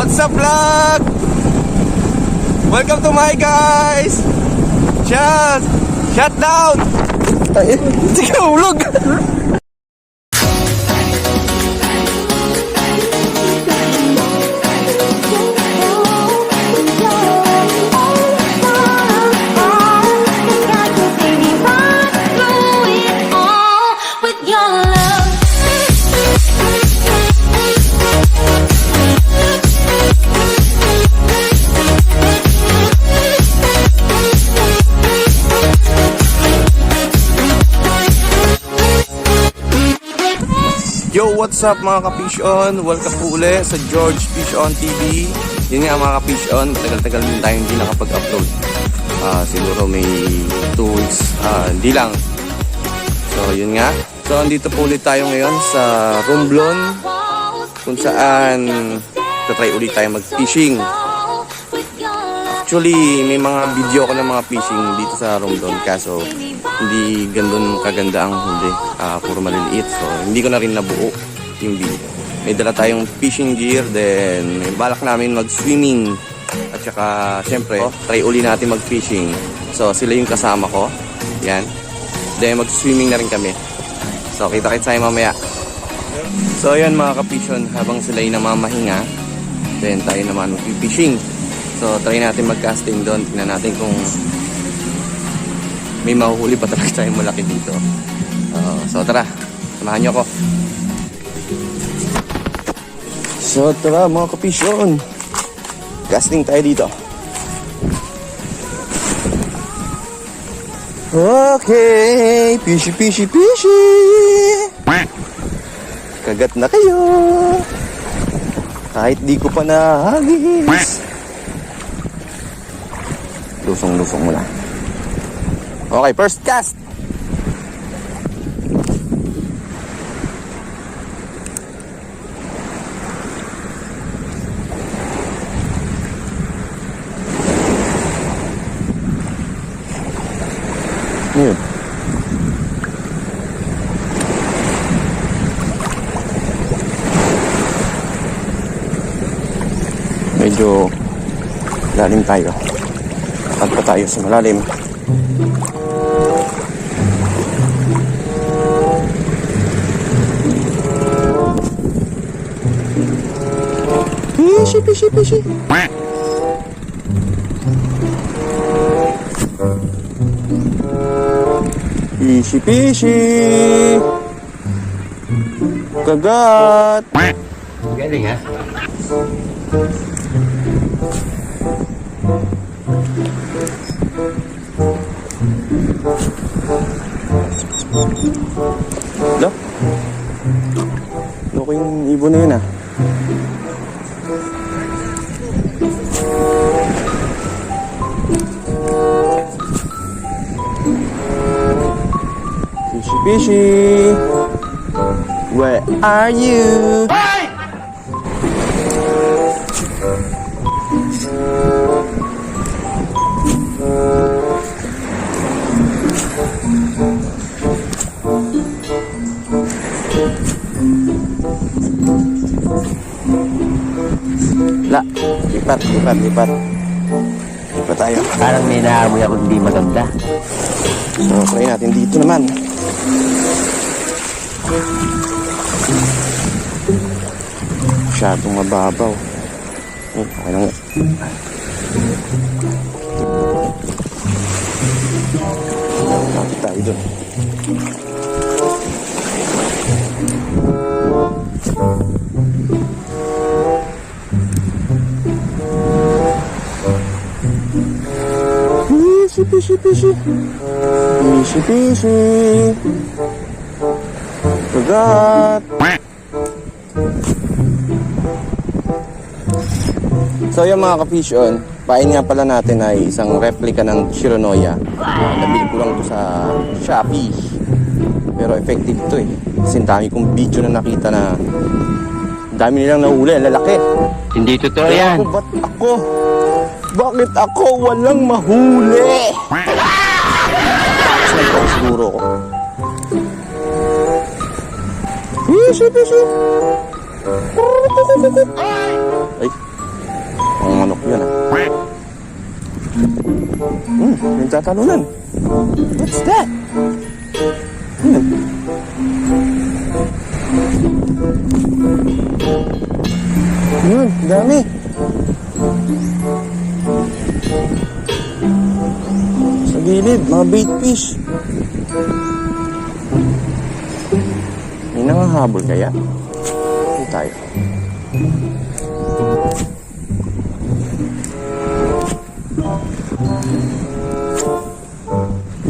What's up vlog? Welcome to my guys! Shout! Shut down! Hindi ka ulog! What's up mga ka-fish on? Welcome po uli sa George Fish On TV. Yun nga mga ka-fish on, tagal-tagal din tayo hindi nakapag-upload. Ah, siguro may 2 weeks, ah, hindi lang. So, yun nga. So, andito po ulit tayo ngayon sa Romblon kung saan tatry ulit tayo mag-fishing. Actually, may mga video ko ng mga fishing dito sa Romblon kaso hindi gandun kaganda ang huli. Ah, puro maliliit. So, hindi ko na rin nabuo yung video. May dala tayong fishing gear, then may balak namin mag-swimming. At saka, syempre, try uli natin mag-fishing. So, sila yung kasama ko. Yan. Then, mag-swimming na rin kami. So, kita-kits tayo mamaya. So, yan mga kapisyon, habang sila ay namamahinga, then tayo naman mag-fishing. So, try natin mag-casting doon. Tingnan natin kung may mahuhuli pa talaga tayong malaki dito. Uh, so, tara. Samahan niyo ako. So, tara mga kapisyon. Casting tayo dito. Okay, fishy, fishy, fishy. Kagat na kayo. Kahit di ko pa nahagis. Lusong-lusong mo lang. Okay, first cast. Yun. Medyo lalim tayo. Lakad pa tayo sa malalim. Fishy, fishy, fishy. Fishy, fishy. Kagat. Galing ha? Lo? Loko yung ibon na yun ah. Fishy, fishy. Where are you? Lipat, lipat, lipat. Lipat tayo. Parang may naamoy ako hindi maganda. So, try natin dito naman. Masyadong mababaw. Oh, okay lang. Lapit tayo doon. Fishy, fishy, fishy. Fishy, fishy. Kagat. So yung mga ka-fish on, pain nga pala natin ay isang replica ng Shironoya. Uh, nabili ko lang ito sa Shopee. Pero effective ito eh. Kasi dami kong video na nakita na dami nilang nahuli, lalaki. Hindi totoo yan. ako, ba't ako? Bakit ako walang mahuli? Snipe siguro ko. Isip, isip. Ay, ang manok yan ah. Hmm, may tatalunan. What's that? Hmm. Yun, dami. Gilid, mga bait fish. May nangahabol kaya? Hindi tayo.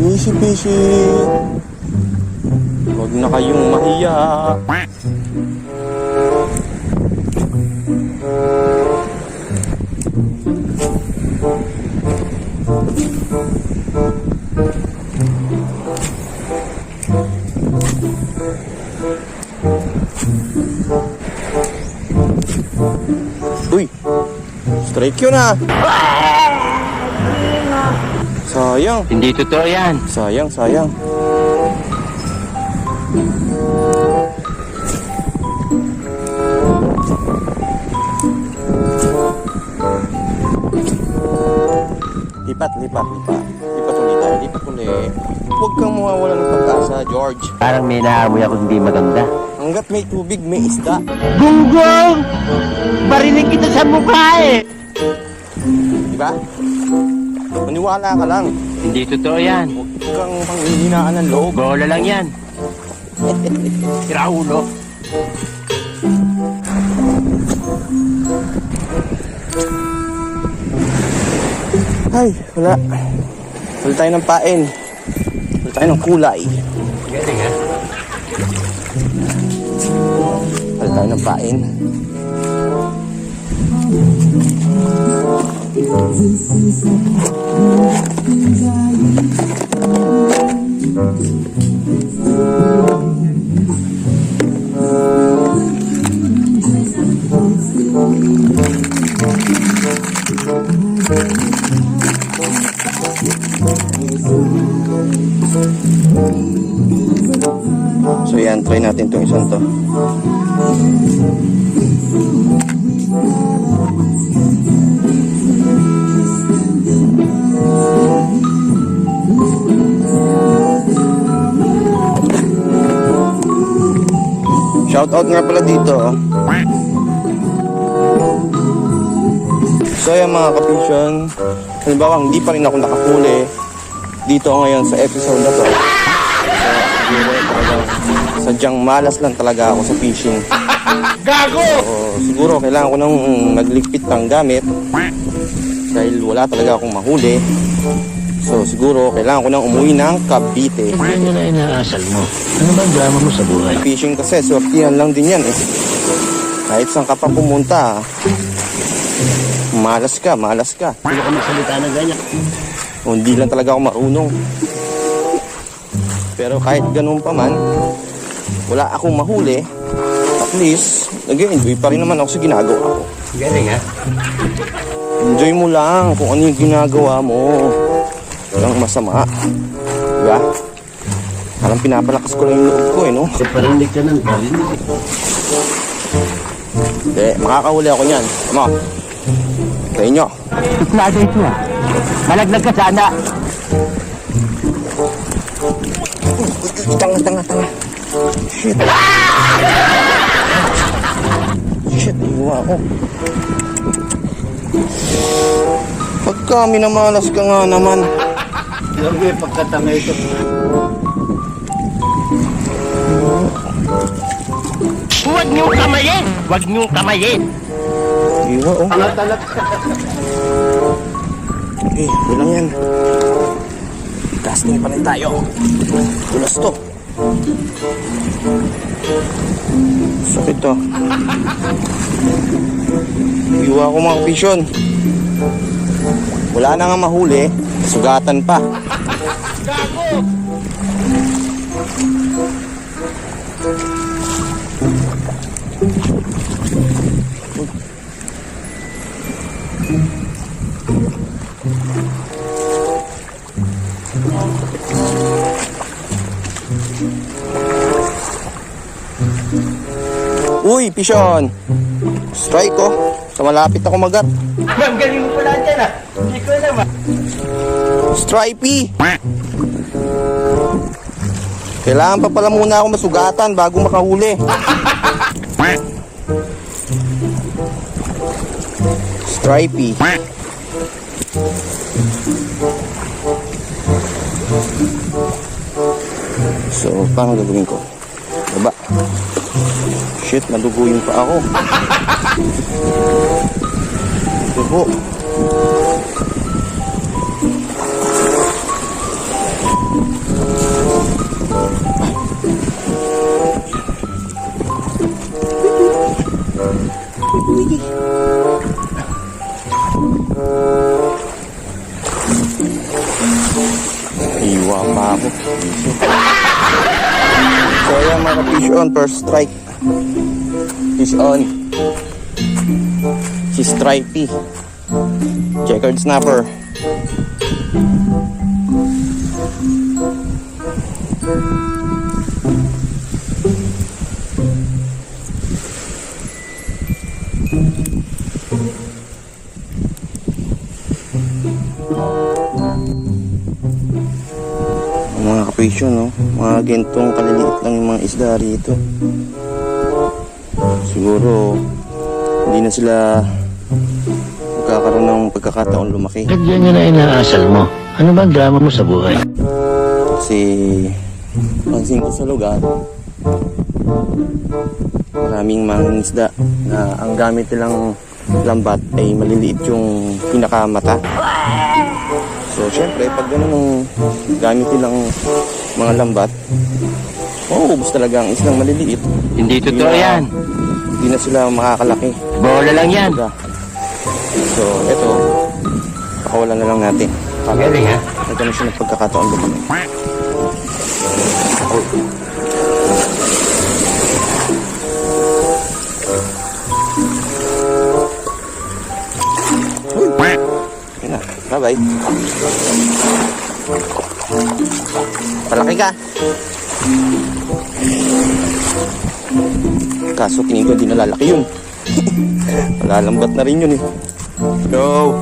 Easy peasy. Huwag na kayong mahiya. Strike yun ah! Sayang, Hindi totoo yan. sayang, sayang. Lipat, lipat, lipat. Lipat ulit tayo, lipat ulit. Huwag kang mawawala ng pag-asa, George. Parang may naamoy ako hindi maganda. Hanggat may tubig, may isda. Gunggong! Barinig kita sa mukha eh! Di ba? Maniwala ka lang. Hindi totoo yan. Huwag kang panghihinaan ng loob. Bola lang yan. Sira ulo. Ay, wala. Wala tayo ng pain. Wala tayo ng kulay. Galing ha? Wala tayo ng pain. So yan, try natin itong isang to. Shout out nga pala dito. oh. So yan mga kapisyon, halimbawa hindi pa rin ako nakahuli dito ngayon sa episode na to. So, sadyang malas lang talaga ako sa fishing. Gago! So, siguro kailangan ko nang magligpit ng gamit dahil wala talaga akong mahuli. So siguro kailangan ko nang umuwi ng Cavite. Ano na inaasal mo? Ano ba drama mo sa buhay? Fishing kasi, swertihan lang din yan eh. Kahit saan ka pa pumunta, malas ka, malas ka. Hindi ka magsalita ng ganyan. O, hindi lang talaga ako marunong. Pero kahit ganun pa man, wala akong mahuli. At least, nag-enjoy pa rin naman ako sa ginagawa ko. Galing ha? Enjoy mo lang kung ano yung ginagawa mo. Walang masama. Diba? Parang pinapalakas ko lang yung loob ko eh, no? Kasi parinig ka ng parinig. Hindi, makakahuli ako niyan. Tama. Sa inyo. Itlado ito ah. Malaglag ka sana. Tanga, tanga, tanga. Shit. Shit, iwa ako. Pagka minamalas ka nga naman. Grabe, pagkatanga ito. Huwag niyong kamayin! Huwag niyong kamayin! Iwa, oh. Talat-talat. Eh, bilang yan. Casting pa rin tayo. Tulas to. Sakit to. Iwa ko mga vision. Wala na nga mahuli. Sugatan pa. Uy, Pishon! Strike ko. Sa malapit ako magat. Ma'am, galing mo pala dyan ah. Hindi ko alam ah. Stripey! Kailangan pa pala muna ako masugatan bago makahuli. Stripey. So, paano gagawin ko? Baba. Shit, nadugo yung pa ako. Dugo. Ako. So ayan mga fish on, first strike. Fish on. Si Stripey. Checkered snapper. Kapisyo, no? Mga gentong kaliliit lang yung mga isda rito. Siguro, hindi na sila magkakaroon ng pagkakataon lumaki. Ba't yan na inaasal mo? Ano ba drama mo sa buhay? Kasi, pansin ko sa lugar, maraming mga isda na ang gamit nilang lambat ay maliliit yung pinakamata. So, syempre, pag ganun ang gamit nilang mga lambat, mauubos talaga ang islang maliliit. Hindi totoo yan. Hindi na sila makakalaki. Bola lang yan. So, eto, pakawalan na lang natin. Galing ha? Nagkaroon siya ng pagkakataon lumaki. Uy! Na. Bye-bye. Palaki ka. Kaso tingin ko di nalalaki yun. Malalambat na rin yun eh. Go!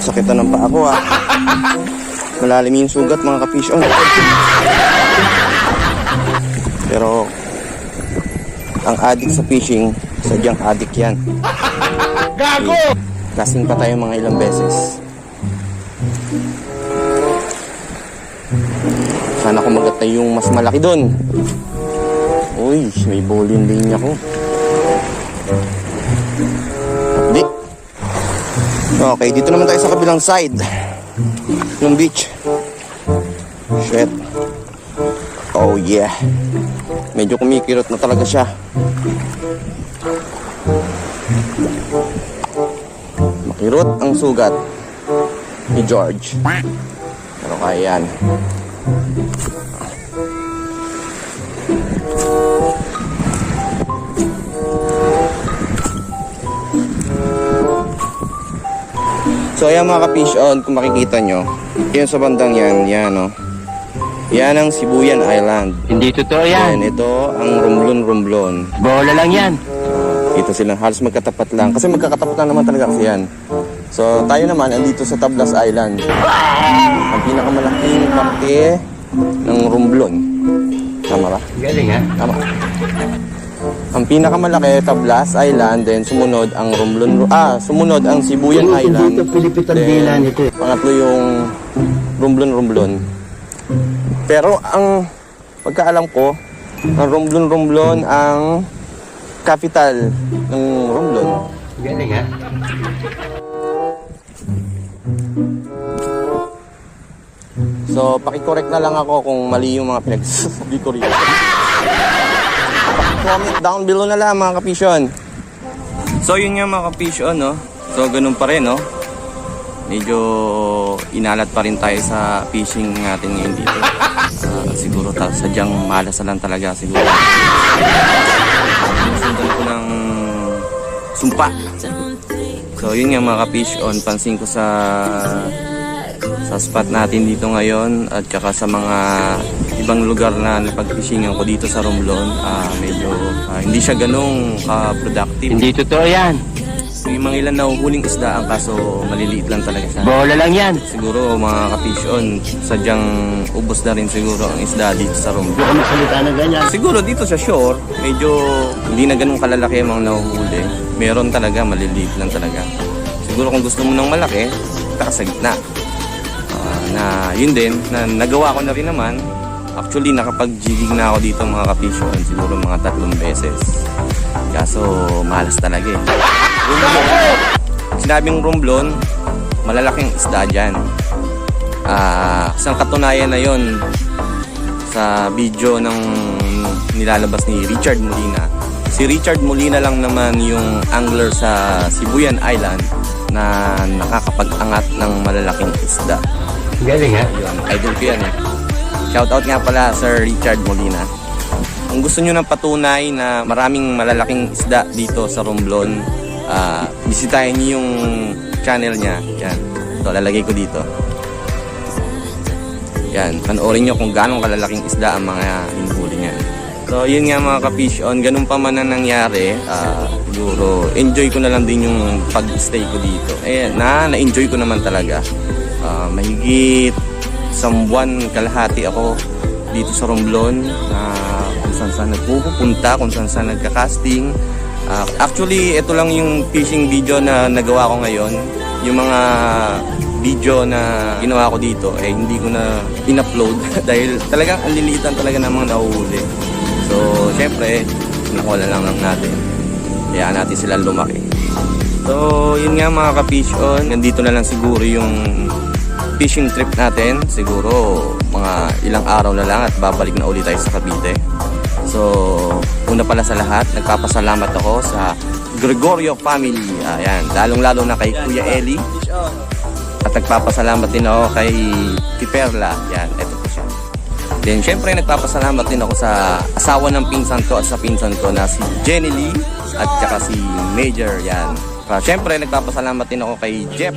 Sakitan ng paa ko ah. Malalim yung sugat mga ka-fish on. Pero ang adik sa fishing, sadyang adik yan. Gago! Kasing pa tayo mga ilang beses. Sana kumagat na yung mas malaki doon. Uy, may bowling lane ako. Hindi. Okay, dito naman tayo sa kabilang side. Yung beach. Shit. Oh yeah. Medyo kumikirot na talaga siya. Makirot ang sugat ni George. Pero kaya yan. So ayan mga ka-fish on, kung makikita nyo, yun sa bandang yan, yan no. Yan ang Sibuyan Island. Hindi totoo Yan, yan. ito ang Romblon. Bola lang yan. Dito sila, halos magkatapat lang. Kasi magkakatapat lang naman talaga kasi yan. So tayo naman, andito sa Tablas Island. Ang pinakamalaking parke ng Romblon. Tama ba? Galing ha? Tama. Ang pinakamalaki, Tablas Island, then sumunod ang Romblon, ah, sumunod ang Sibuyan Island. Dito Pilipit ang Then, dila nito. eh. Pangatlo yung Romblon Romblon. Pero ang pagkaalam ko, ang Romblon Romblon ang capital ng Romblon. Galing ha? So, paki-correct na lang ako kung mali yung mga pinagsasabi ko rito. Comment down below na lang mga kapisyon. So, yun nga mga kapisyon, no? So, ganun pa rin, no? Medyo inalat pa rin tayo sa fishing natin ngayon dito. Ah, siguro ta sadyang malasalan talaga siguro. Sundan ko ng sumpa. So, yun nga mga kapish on. Pansin ko sa sa spot natin dito ngayon at saka sa mga ibang lugar na napag-fishingan ko dito sa Romblon, ah, medyo ah, hindi siya ganong ka-productive. Hindi totoo yan. May mga ilan nahuhuling isda ang kaso maliliit lang talaga siya. Bola lang yan. Siguro mga kapisyon, sadyang ubos na rin siguro ang isda dito sa Romblon. Huwag ka magsalita ng ganyan. Siguro dito sa shore, medyo hindi na ganun kalalaki ang mga nahuhuli. Meron talaga, maliliit lang talaga. Siguro kung gusto mo ng malaki, taka sa gitna. Na yun din, na nagawa ko na rin naman. Actually, nakapag-jigging na ako dito mga kapisyon, siguro mga tatlong beses. Kaso, malas talaga eh. Sinabing romblon, malalaking isda dyan. Ah, isang katunayan na yon sa video ng nilalabas ni Richard Molina. Si Richard Molina lang naman yung angler sa Sibuyan Island na nakakapag-angat ng malalaking isda. Galing ha? Yun, idol ko yan eh. Shoutout nga pala Sir Richard Molina. Kung gusto nyo ng patunay na maraming malalaking isda dito sa Romblon, ah, bisitahin nyo yung channel niya. Yan. Ito, lalagay ko dito. Yan, panoorin nyo kung gaano kalalaking isda ang mga hinuhuli niya. So, yun nga mga ka-fish on, ganun pa man ang nangyari, ah, siguro, enjoy ko na lang din yung pag-stay ko dito. Eh, na, na-enjoy ko naman talaga. Ah, mahigit isang buwan kalahati ako dito sa Romblon, na kung saan saan nagpupunta, kung saan saan nagka-casting. Ah, actually, ito lang yung fishing video na nagawa ko ngayon. Yung mga video na ginawa ko dito eh hindi ko na in-upload dahil talagang ang liliitan talaga ng mga nahuhuli. So, syempre, nakuha lang lang natin. Kaya natin sila lumaki. So, yun nga mga ka-fish on. Nandito na lang siguro yung fishing trip natin. Siguro mga ilang araw na lang at babalik na ulit tayo sa Cavite. So, una pala sa lahat, nagpapasalamat ako sa Gregorio family. Ayan, lalong-lalo na kay Kuya Eli. At nagpapasalamat din ako kay Tiperla. Yan, eto po siya. Then, syempre, nagpapasalamat din ako sa asawa ng pinsan ko at sa pinsan ko na si Jenny Lee at saka si Major. Yan. Syempre, nagpapasalamat din ako kay Jeff.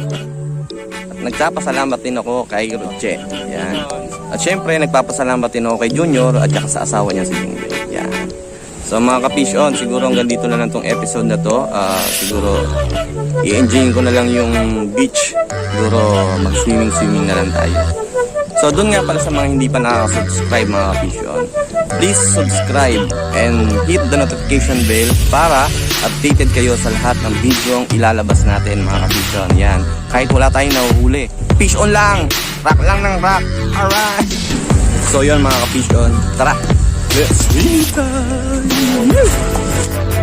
At nagpapasalamat din ako kay Roche. Yan. At syempre, nagpapasalamat din ako kay Junior at saka sa asawa niya si Ingrid. Yan. So mga ka-fish on, siguro hanggang dito na lang tong episode na to. Ah, siguro i-enjoyin ko na lang yung beach. Siguro mag-swimming-swimming na lang tayo. So doon nga pala sa mga hindi pa nakaka-subscribe mga ka-fish on, please subscribe and hit the notification bell para updated kayo sa lahat ng video ang ilalabas natin mga ka-fish on. Yan. Kahit wala tayong nahuhuli. Fish on lang! Rock lang ng rock! Alright! So yun mga ka-fish on, tara! Let's swim time!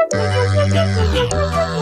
Oh,